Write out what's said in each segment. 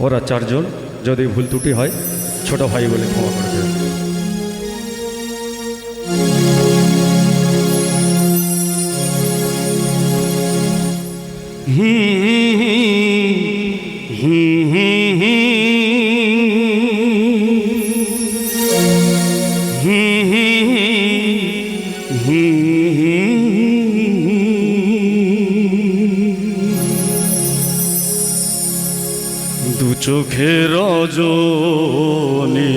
ওরা চারজন যদি ভুল ত্রুটি হয় ছোট ভাই বলে ক্ষমা করে দেবেন দু চোখের রজনী।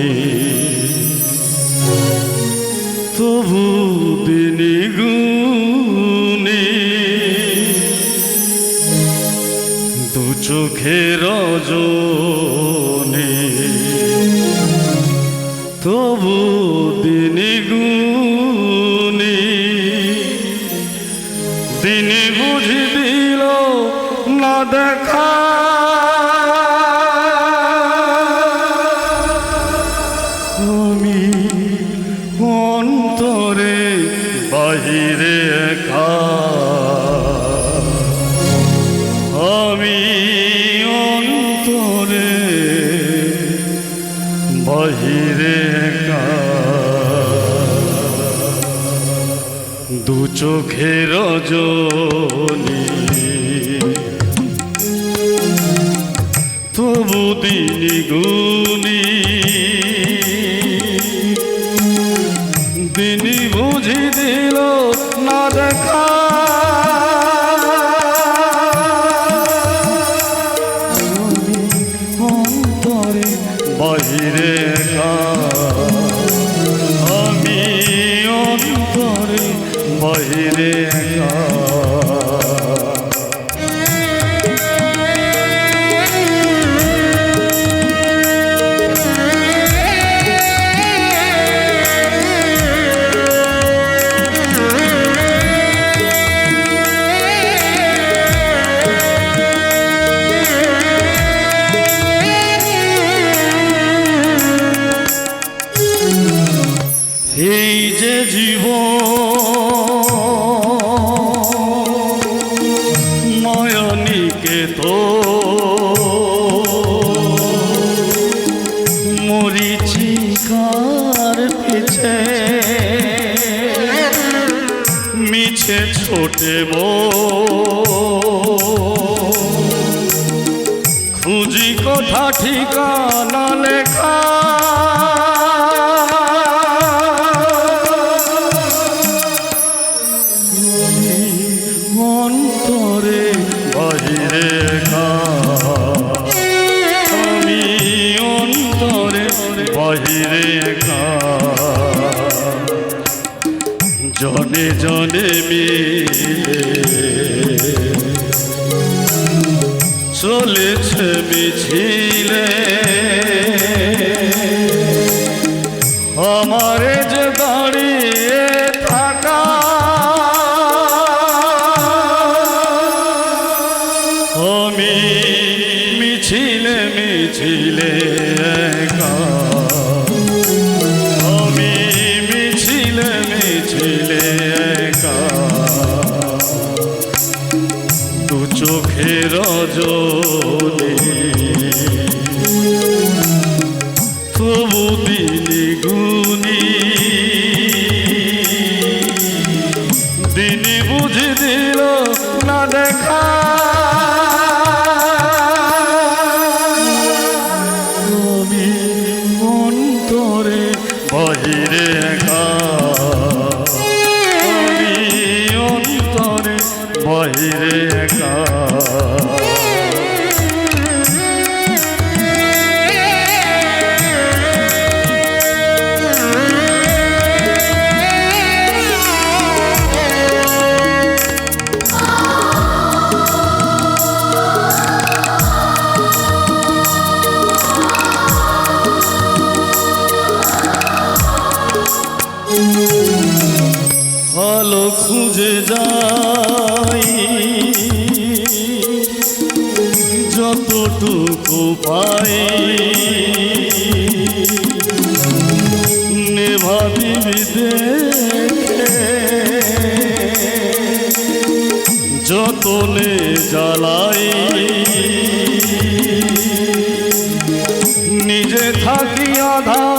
তবু দিনী গুণী। দু চোখের রজনী। তবু দিনী গুণী। দিনী বুঝি দিল না দেখা বাহিরে একা। আমি অন্তরে বাহিরে একা। দু চোখের রজনী। তবু দিনী গুণী দিনী বাহিরে এই যে জীব নয়নিকে তো। মরিচিকার পিছে। মিছে ছোটে মো খুঁজি কথা ঠিকানা লেখা। একা জনে জনে মিলে চলেছে মিছিলে। ভালো খুঁজে যাই যতটুকু পাই নেভাবি যতনে জ্বালাই নিজে থাকি আধারে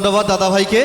ধন্যবাদ দাদা ভাইকে